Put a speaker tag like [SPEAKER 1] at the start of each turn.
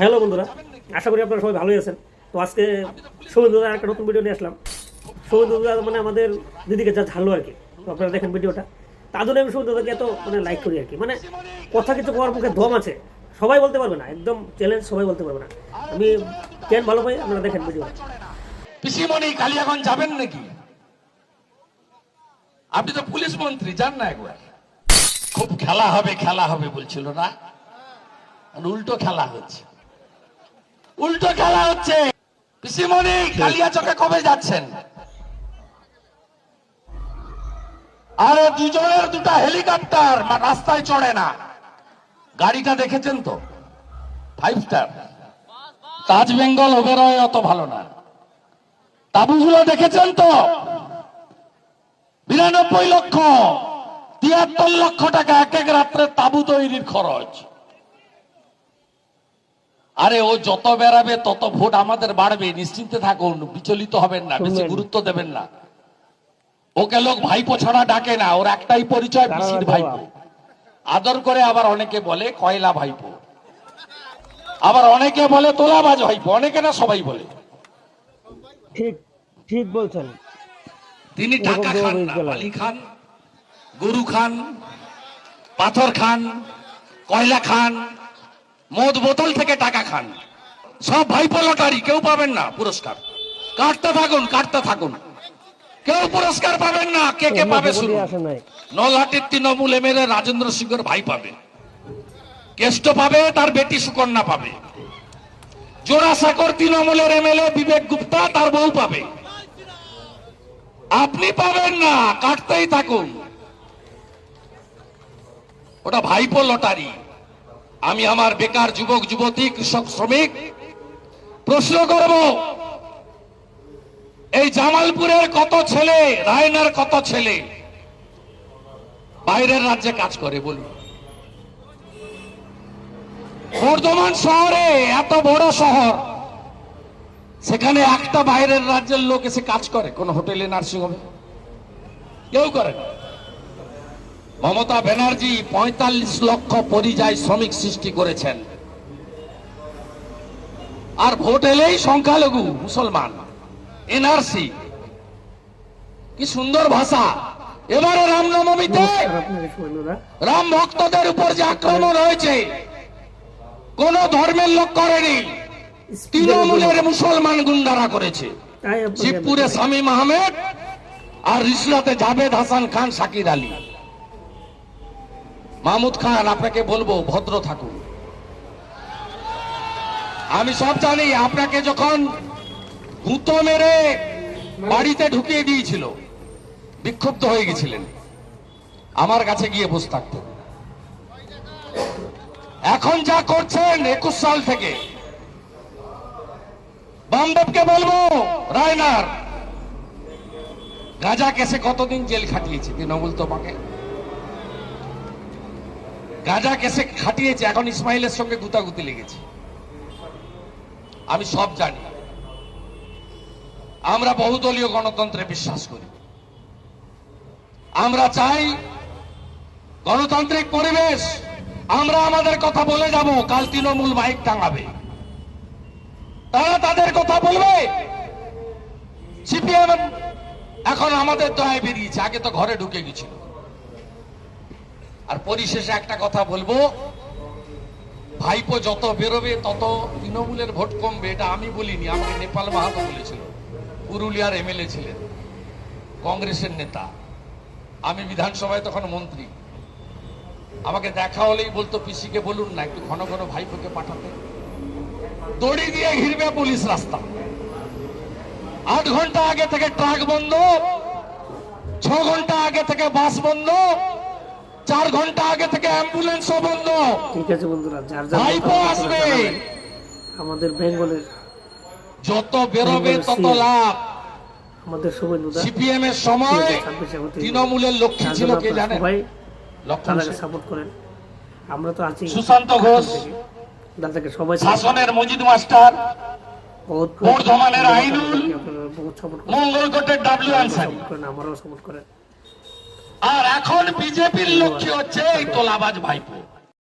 [SPEAKER 1] Hello বন্ধুরা, আশা করি আপনারা সবাই ভালোই আছেন। তো আজকে সৌমেন্দ্রদা একটা নতুন ভিডিও নিয়ে আসলাম। সৌমেন্দ্রদা মানে আমাদের দিদিকে যা ঝালো আর কি। তো আপনারা দেখেন ভিডিওটা। তার জন্য আমি সৌমেন্দ্রদাকে এত মানে লাইক করি আর কি। মানে কথা কিছু করার মুখে দম আছে। সবাই বলতে পারবে না, একদম চ্যালেঞ্জ সবাই বলতে পারবে না। আমি কেন ভালো পাই, আপনারা দেখেন ভিডিওটা।
[SPEAKER 2] পিসিমণি, কালিয়াগঞ্জ যাবেন নাকি? আপনি তো পুলিশ মন্ত্রী, যান না একবার। খুব খেলা হবে খেলা হবে বলছিল না? উল্টো খেলা হচ্ছে। উল্টো খেলা হচ্ছে। পিসিমণি কালিয়া চকে কবে যাচ্ছেন? আরে দুজনের দুটা হেলিকপ্টার রাস্তায় চড়ে না। গাড়িটা দেখেছেন তো? ফাইভ স্টার তাজ বেঙ্গল ওবেরয় অত ভালো না। তাবুগুলো দেখেছেন তো? বিরানব্বই লক্ষ তিয়াত্তর লক্ষ টাকা এক এক রাত্রে তাবু তৈরির খরচ। আরে ও যত বেড়াবে তত ভোট আমাদের বাড়বে। নিশ্চিন্তে থাকুন বিচলিত হবেন না বেশি গুরুত্ব দেবেন না। ওকে লোক ভাইপো ছাড়া ডাকে না ওর একটাই পরিচয় পিসির ভাইপো। আদর করে আবার অনেকে বলে কয়লা ভাইপো। আবার অনেকে বলে তোলাবাজ ভাইপো অনেকে না সবাই বলে।
[SPEAKER 1] ঠিক ঠিক বলছেন।
[SPEAKER 2] তিনি টাকা খান বালি খান গরু খান পাথর খান কয়লা খান মদ বোতল থেকে টাকা খান। সব ভাইপো লটারি কেউ পাবেন না পুরস্কার। কাটতে থাকুন কাটতে থাকুন। কেউ পুরস্কার পাবেন না কে কে পাবে শুরু নলহাটির তৃণমূল এমএলএ রাজেন্দ্র সিংহর ভাই পাবে। কেষ্ট পাবে তার বেটি সুকন্যা পাবে। জোড়াসাঁকর তৃণমূলের এমএলএ বিবেক গুপ্তা তার বউ পাবে। আপনি পাবেন না কাটতেই থাকুন। ওটা ভাইপো লটারি। আমি আমার বেকার যুবক যুবতী কৃষক শ্রমিক, প্রশ্ন করব, এই জামালপুরের কত ছেলে, রায়নার কত ছেলে? বাইরের রাজ্যে কাজ করে, বলুন। বর্ধমান শহরে এত বড় শহর, সেখানে একটা বাইরের রাজ্যের লোক এসে কাজ করে, কোন হোটেলে, নার্সিংহোমে? কেউ করে না। মমতা ব্যানার্জি পঁয়তাল্লিশ লক্ষ পরিযায়ী শ্রমিক সৃষ্টি করেছেন। আর ভোট এলেই সংখ্যালঘু মুসলমান এনআরসি কি সুন্দর ভাষা। এবারে রামনবমীতে
[SPEAKER 1] আপনাকে সৌমেন্দ্রদা
[SPEAKER 2] রাম ভক্তদের উপর যে আক্রমণ হয়েছে কোন ধর্মের লোক করেনি। তৃণমূলের মুসলমান গুন্ডারা করেছে। শিবপুরে শামীম আহমেদ আর রিসলাতে জাভেদ হাসান খান শাকির আলী। মাহমুদ খান, আপনাকে বলব, ভদ্র থাকুন। আমি সব জানি, আপনাকে যখন গুঁতো মেরে বাড়িতে ঢুকিয়ে দিয়েছিল, বিক্ষুব্ধ হয়ে গেছিলেন। আমার কাছে গিয়ে বসে থাকতেন। এখন যা করছেন একুশ সাল থেকে। বামদেবকে বলব, রায়নার গাজা কেসে কতদিন জেল খাটিয়েছে? তৃণমূল তোমাকে? গাজা কেসে খাটিয়েছে, এখন ইসমাইলের সঙ্গে গুতাগুতি লেগেছে। আমি সব জানি। আমরা বহুদলীয় গণতন্ত্রে বিশ্বাস করি। আমরা চাই গণতান্ত্রিক পরিবেশ। আমরা আমাদের কথা বলে যাব, কাল তৃণমূল মাইক টাঙাবে। তারা তাদের কথা বলবে। সিপিএম এখন আমাদের দয়ায় বেরিয়েছে, আগে তো ঘরে ঢুকে গেছিল। আর পরিশেষে একটা কথা বলব। ভাইপো যত বেরোবে, তত তৃণমূলের ভোট কমবে, এটা আমি বলিনি, আমাকে নেপাল মাহাতো বলেছিল। পুরুলিয়ার এমএলএ ছিলেন, কংগ্রেসের নেতা। আমি বিধানসভায় তখন মন্ত্রী। আমাকে দেখা হলেই বলতো, পিসিকে বলুন না, একটু ঘন ঘন ভাইপোকে পাঠাতে। দড়ি দিয়ে ঘিরবে পুলিশ রাস্তা। আট ঘণ্টা আগে থেকে ট্রাক বন্ধ, ছ ঘণ্টা আগে থেকে বাস বন্ধ। চার ঘণ্টা আগে থেকে অ্যাম্বুলেন্স বন্ধ।
[SPEAKER 1] ঠিক আছে বন্ধুরা যার যার
[SPEAKER 2] ভাইপো আসবে।
[SPEAKER 1] আমাদের বেঙ্গলের
[SPEAKER 2] যত বেরোবে তত লাভ।
[SPEAKER 1] আমাদের শুভেন্দুদা
[SPEAKER 2] সিপিএম এর সময় তৃণমূলের লক্ষ্মী
[SPEAKER 1] তার
[SPEAKER 2] ছিল কে জানেন? লক্ষণ
[SPEAKER 1] দাদাকে সাপোর্ট করেন। আমরা তো আছি
[SPEAKER 2] সুশান্ত ঘোষ।
[SPEAKER 1] দাদাকে সবাই
[SPEAKER 2] শাসনের মজিদ মাস্টার।
[SPEAKER 1] বহুত
[SPEAKER 2] বর্ধমানের আইনুল, মঙ্গলকোটের ডাব্লিউ আনসারি
[SPEAKER 1] আমরাও সাপোর্ট করেন।
[SPEAKER 2] আর এখন বিজেপির লক্ষ্য হচ্ছে এই তোলাবাজ ভাইপো।